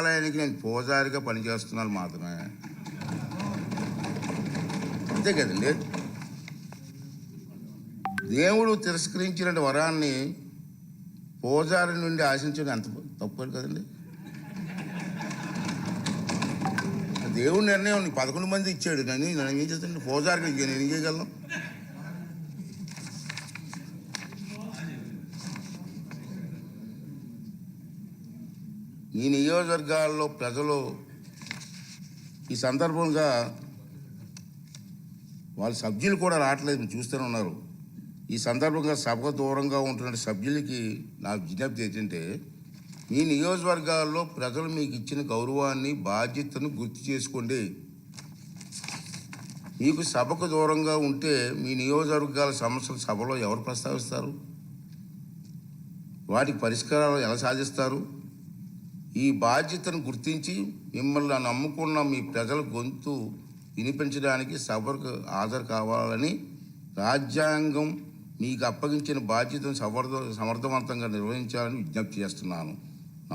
దేవాలయానికి నేను పూజారిగా పనిచేస్తున్నాను మాత్రమే. అంతే కదండి? దేవుడు తిరస్కరించిన వరాన్ని పూజారి నుండి ఆశించడం ఎంత తప్పు కదండి? దేవుడి నిర్ణయం పదకొండు మంది ఇచ్చాడు నన్ను నేను ఏం చేస్తాను? పూజారికి నేను ఏం చేయగలను? ఈ నియోజకవర్గాల్లో ప్రజలు ఈ సందర్భంగా వాళ్ళ సభ్యులు కూడా రావట్లేదు మీరు చూస్తూనే ఉన్నారు. ఈ సందర్భంగా సభకు దూరంగా ఉంటున్న సభ్యులకి నా విజ్ఞప్తి ఏంటంటే మీ నియోజకవర్గాల్లో ప్రజలు మీకు ఇచ్చిన గౌరవాన్ని బాధ్యతను గుర్తు చేసుకోండి. మీకు సభకు దూరంగా ఉంటే మీ నియోజకవర్గాల సమస్యలు సభలో ఎవరు ప్రస్తావిస్తారు? వాటి పరిష్కారాలు ఎలా సాధిస్తారు? ఈ బాధ్యతను గుర్తించి మిమ్మల్ని నమ్ముకున్న మీ ప్రజల గొంతు వినిపించడానికి సభకు హాజరు కావాలని రాజ్యాంగం మీకు అప్పగించిన బాధ్యతను సమర్థ సమర్థవంతంగా నిర్వహించాలని విజ్ఞప్తి చేస్తున్నాను.